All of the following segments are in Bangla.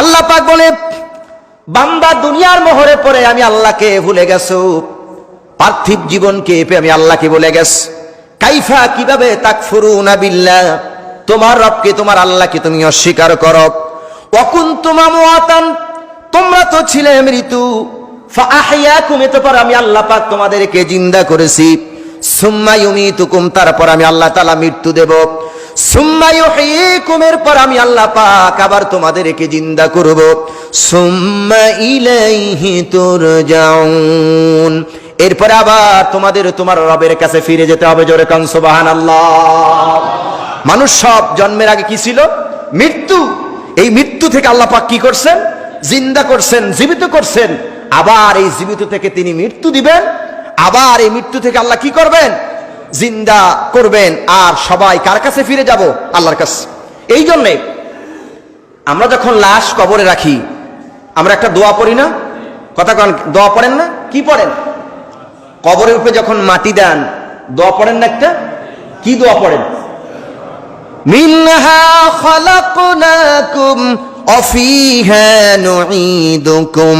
আল্লাহ পাক বলে, বান্দা দুনিয়ার মোহরে পড়ে আমি আল্লাহকে ভুলে গেছো। পার্থিব জীবনকে আমি আল্লাহকে বলে গেছ। কাইফা, কীভাবে তাক ফুরুনা বিল্লাহ? তোমার রবকে, তোমার আল্লাহকে তুমি অস্বীকার করো। অকুন তোমা মুআতান তোমরা তো ছিলে মৃত্যু। ফাআহিয়াকুম এতপর আমি আল্লাহ পাক তোমাদেরকে জিন্দা করেছি। সুম্মা ইউমিতুকুম, তারপর আমি আল্লাহ তাআলা মৃত্যু দেব। সুম্মা ইউহয়িকুম এরপর আমি আল্লাহ পাক আবার তোমাদেরকে জিন্দা করব। সুম্মা তুরজাউন, এরপর আবার তোমাদের, তোমার রবের কাছে ফিরে যেতে হবে জোরে কান, সুবহানাল্লাহ। মানুষ সব জন্মের আগে কি ছিল? মৃত্যু। এই মৃত্যু থেকে আল্লাহ পাক কি করছেন? জিন্দা করছেন, জীবিত করছেন। আবার এই জীবিত থেকে তিনি মৃত্যু দিবেন। আবার এই মৃত্যু থেকে আল্লাহ কি করবেন? জিন্দা করবেন আর সবাই কার কাছে ফিরে যাব? আল্লাহর কাছে। এই জন্যে আমরা যখন লাশ কবরে রাখি, আমরা একটা দোয়া পড়ি না? কথা কন, দোয়া পড়েন না? কি পড়েন? কবরের উপরে যখন মাটি দেন, দোয়া পড়েন না একটা? কি দোয়া পড়েন? মিনহা খলাকনাকুম অফিহা নুঈদুকুম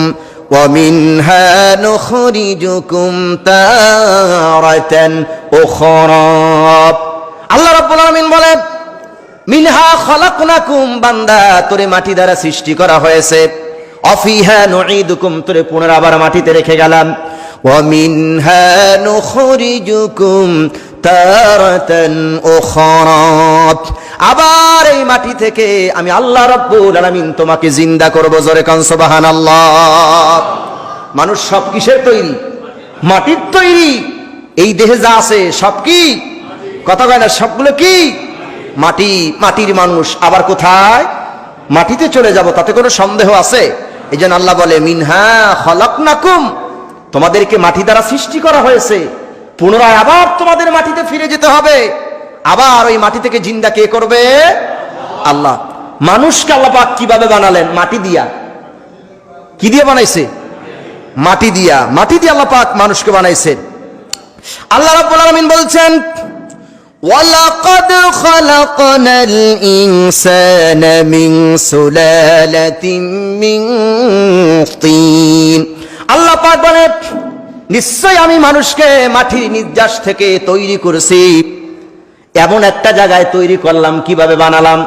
ومنها نخرجكم تارة أخرى আল্লাহ রাব্বুল আলামিন বলেন মিনহা খলাকনাকুম বান্দা তোরে মাটি দ্বারা সৃষ্টি করা হয়েছে অফিহা নুঈদুকুম তোরে পুনরাবার মাটিতে রেখে গেলাম ওয়া মিনহা নুখরিজুকুম তারাতান উখরা আবার এই মাটি থেকে আমি আল্লাহ রাব্বুল আলামিন তোমাকে জিন্দা করব, জোরে কান আল্লাহ মানুষ সব কিসের তৈরি? মাটির তৈরি। এই দেহে যা আছে সব কি? কথা কয় না, সবগুলো কি? মাটি, মাটির মানুষ। আবার কোথায়? মাটিতে চলে যাব, তাতে কোনো সন্দেহ আছে? এই আল্লাহ বলে, মিনহা খলকনাকুম। তোমাদেরকে মাটি দ্বারা সৃষ্টি করা হয়েছে। পুনরায় আবার তোমাদের মাটিতে ফিরে যেতে হবে আবার ওই মাটি থেকে জিন্দা কে করবে আল্লাহ মানুষকে আল্লাহ পাক কিভাবে বানালেন মাটি দিয়া কি দিয়ে বানাইছে মাটি দিয়া মাটি দিয়ে আল্লাহ পাক মানুষকে বানাইছেন আল্লাহ রাব্বুল আলামিন বলছেন ولقد خلقنا الإنسان من سلالة من طين আল্লাহ পাক বলে নিশ্চয় আমি মানুষকে মাটির নির্যাস থেকে তৈরি করেছি। এমন একটা জায়গায় তৈরি করলাম, কীভাবে বানালাম?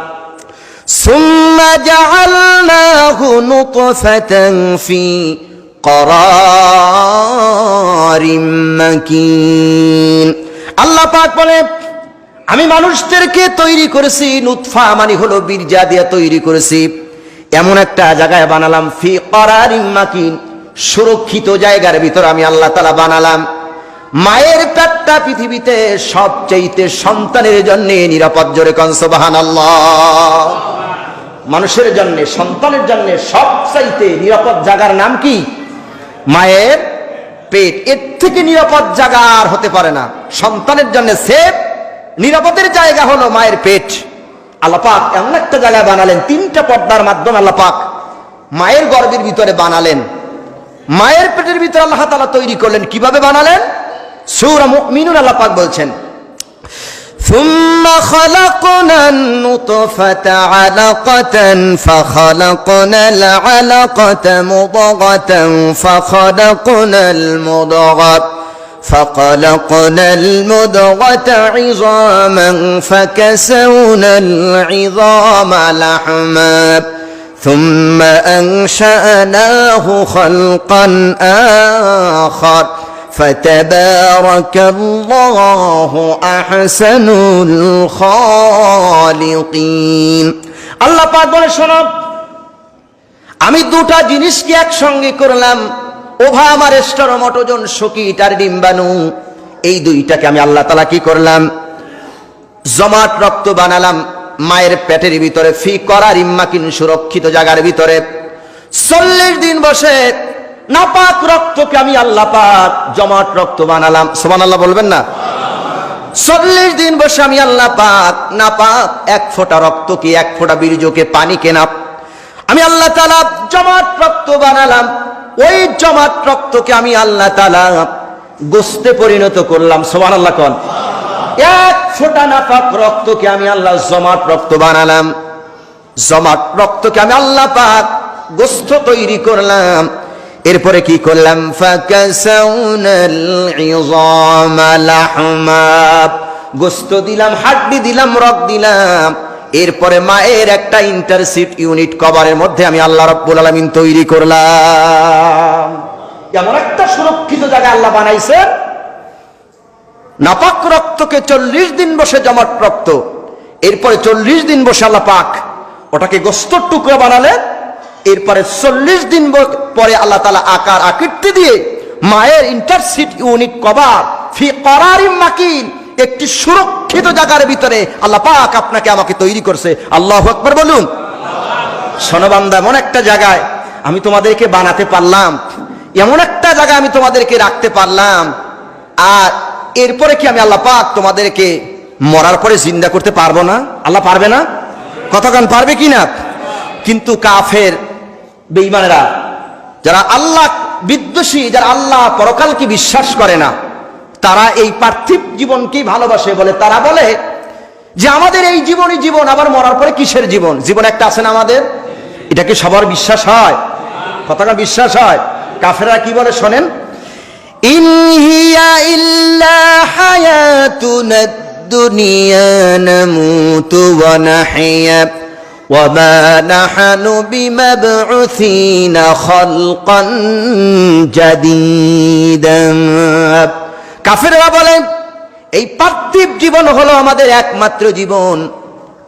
আল্লাহ পাক বলে, আমি মানুষদেরকে তৈরি করেছি নুৎফা মানে হলো বীর্যা দিয়া তৈরি করেছি। এমন একটা জায়গায় বানালাম, ফি করারিম মাকিন। সুরক্ষিত জায়গার ভিতর আমি আল্লাহ তালা বানালাম। মায়ের পেটটা পৃথিবীতে সবচাইতে সন্তানের জন্য নিরাপদ জোরে কনসবাহান আল্লাহ মানুষের জন্য, সন্তানের জন্য সবচাইতে নিরাপদ জায়গার নাম কি? মায়ের পেট। এর থেকে নিরাপদ জায়গা আর হতে পারে না। সন্তানের জন্য সেফ, নিরাপদের জায়গা হলো মায়ের পেট। আল্লাপাক এমন একটা জায়গায় বানালেন, তিনটা পর্দার মাধ্যমে আল্লাপাক মায়ের গর্ভের ভিতরে বানালেন। মায়ের পেটের ভিতরে আল্লাহ তালা তৈরি করলেন কিভাবে বানালেন সৌরা মিনুন আল্লাহ পাক বলছেন ثم خلقنا النطفة علقة فخلقنا العلقة مضغة فخلقنا المضغة فخلقنا المضغة عظاما فكسونا العظام لحما ثم أنشأناه خلقا آخر فتبارك الله أحسن الخالقين আল্লাহ পাক বলে শোনো আমি দুটা জিনিসকে একসঙ্গে করলাম ওভা আমার স্টর মটোজন সকিট আর ডিম্বাণু এই দুইটাকে আমি আল্লাহ তালা কি করলাম জমাট রক্ত বানালাম মায়ের পেটের ভিতরে, ফি করার ইম্মাকিন সুরক্ষিত জায়গার ভিতরে। চল্লিশ দিন বসে নাপাক রক্তকে আমি আল্লাহ পাক জমাট রক্ত বানালাম। সোমান আল্লাহ বলবেন না? চল্লিশ দিন বসে আমি আল্লাহ পাক না পাক এক ফোঁটা রক্তকে, এক ফোঁটা বীর্যকে, পানিকে না আমি আল্লাহ তালা জমাট রক্ত বানালাম। ওই জমাট রক্তকে আমি আল্লাহ তালা গোস্তে পরিণত করলাম। সোমান আল্লাহ কন। এক ফোঁটা নাপাক রক্তকে আমি আল্লাহ জমাট রক্ত বানালাম। জমাট রক্তকে আমি আল্লাহ পাক গোস্ত তৈরি করলাম। এরপরে কি করলাম? গোস্ত দিলাম, হাড্ডি দিলাম রক দিলাম। এরপরে মায়ের একটা ইন্টারসিট ইউনিট কভারের মধ্যে আমি আল্লাহ রব্বুল আলামিন তৈরি করলাম। এমন একটা সুরক্ষিত জায়গা আল্লাহ বানাইছেন। নাপাক রক্তকে চল্লিশ দিন বসে জমাট রক্ত, এরপরে চল্লিশ দিন বসে আল্লাহ পাক ওটাকে গোস্তর টুকরো বানালেন এরপরে চল্লিশ দিন পরে আল্লাহ তালা আকার আকৃতি দিয়ে মায়ের ইন্টারসিট ইউনিট কভার ফি করারিম মাকিন, একটি সুরক্ষিত জায়গার ভিতরে আল্লাহ পাক আপনাকে আমাকে তৈরি করছে। আল্লাহ আকবার বলুন। সনবান্দা এমন একটা জায়গায় আমি তোমাদেরকে বানাতে পারলাম, এমন একটা জায়গায় আমি তোমাদেরকে রাখতে পারলাম, আর এরপরে কি আমি আল্লাহ পাক তোমাদেরকে মরার পরে জিন্দা করতে পারব না? আল্লাহ পারবে না? কতক্ষণ পারবে কি না? কিন্তু কাফের, বেঈমানেরা, যারা আল্লাহ বিদ্বেষী, যারা আল্লাহ পরকালকে বিশ্বাস করে না, তারা এই পার্থিব জীবনকেই ভালোবাসে বলে। তারা বলে যে আমাদের এই জীবনই জীবন, আবার মরার পরে কিসের জীবন? জীবন একটা আছে না আমাদের? এটা কি সবার বিশ্বাস হয়? কতটা বিশ্বাস হয়? কাফেরা কি বলে শোনেন? ইন হিয়া ইল্লা হায়াতুনা দুনিয়া নামুতু ওয়া নাহইয়া وما نحن بمبعوثين خلقا جديدا কাফেররা বলে এই পার্থিব জীবন হলো আমাদের একমাত্র জীবন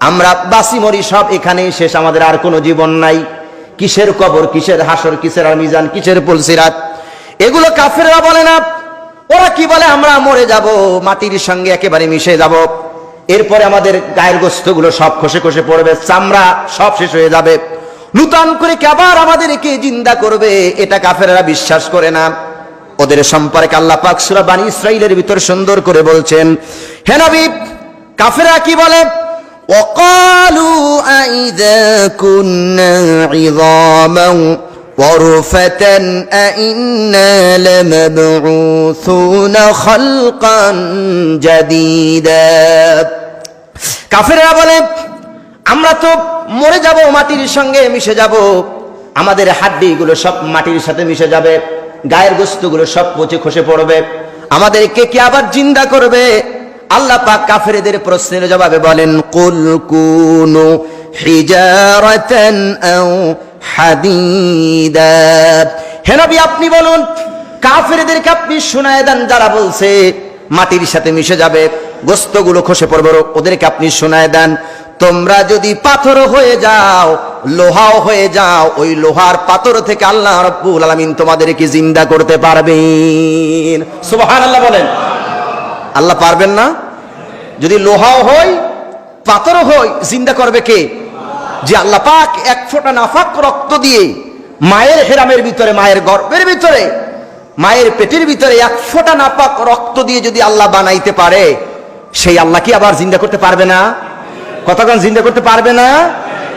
আমরা বাসি মরি সব এখানেই শেষ আমাদের আর কোনো জীবন নাই কিসের কবর কিসের হাসর কিসের আর মিজান কিসের পুলসিরাত এগুলো কাফেররা বলে না ওরা কি বলে আমরা মরে যাব মাটির সঙ্গে একেবারে মিশে যাব এরপরে আমাদের গায়ের গোস্তগুলো সব খসে খসে পড়বে চামড়া সব শেষ হয়ে যাবে নূতন করে কে আবার আমাদেরকে জিন্দা করবে এটা কাফেররা বিশ্বাস করে না ওদের সম্পর্কে আল্লাহ পাক সূরা বানী ইসরাইলের ভিতর সুন্দর করে বলছেন হে নবী কাফেররা কি বলে وقالوا أئذا كنا عظاما ورفة أئنا لمبعوثون خلقا جديدا কাফেররা বলে আমরা তো মরে যাব মাটির সঙ্গে মিশে যাব আমাদের হাড্ডিগুলো সব মাটির সাথে মিশে যাবে গায়ের গোস্তগুলো সব পচে খসে পড়বে আমাদেরকে কে আবার জিন্দা করবে আল্লাহ পাক কাফেরদের প্রশ্নের জবাবে বলেন কুল কুনু হিজারাতান আও হাদিদা। হে নবী, আপনি বলুন, কাফেরদেরকে আপনি শোনায় দেন যারা বলছে মাটির সাথে মিশে যাবে, গোস্তগুলো খসে পড়বে, ওদেরকে আপনি শোনায় দেন। তোমরা যদি পাথর হয়ে যাও, লোহাও হয়ে যাও, ওই লোহার পাথর থেকে আল্লাহ রব্বুল আলামিন তোমাদেরকে জিন্দা করতে পারবেন। সুবহানাল্লাহ বলেন। আল্লাহ পারবেন না? যদি লোহাও হয় পাথরও হয় জিন্দা করবে কে? যে আল্লাহ পাক এক ফোঁটা নাফাক রক্ত দিয়ে মায়ের হেরামের ভিতরে, মায়ের গর্ভের ভিতরে, মায়ের পেটের ভিতরে এক ফোঁটা নাপাক রক্ত দিয়ে যদি আল্লাহ বানাইতে পারে, সেই আল্লাহ কি আবার জিন্দা করতে পারবে না? কতক্ষণ জিন্দা করতে পারবে না?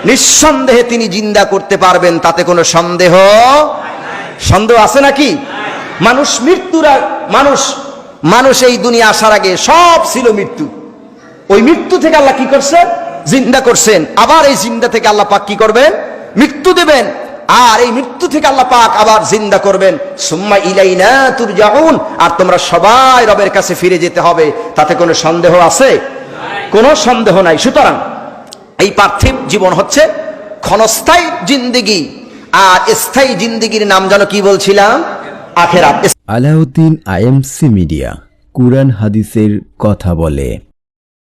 নিঃসন্দেহে তিনি জিন্দা করতে পারবেন, তাতে কোনো সন্দেহ সন্দেহ আছে নাকি? মানুষ মৃত্যুর মানুষ মানুষ এই দুনিয়া আসার আগে সব ছিল মৃত্যু। ওই মৃত্যু থেকে আল্লাহ কি করছেন জিন্দা করছেন। আবার এই জিন্দা থেকে আল্লাহ পাক কি করবেন? মৃত্যু দেবেন। আর এই মৃত্যু থেকে আল্লাহ পাক আবার জিন্দা করবেন। সুম্মা ইলাইনা তুরজাউন। আর তোমরা সবাই রবের কাছে ফিরে যেতে হবে। তাতে কোনো সন্দেহ আছে? কোনো সন্দেহ নাই। সুতরাং এই পার্থিব জীবন হচ্ছে ক্ষণস্থায়ী জিন্দিগি। আর স্থায়ী জিন্দিগির নাম যেন কি বলছিলাম? আখেরাত। আলাউদ্দিন আইএমসি মিডিয়া কুরআন হাদিসের কথা বলে।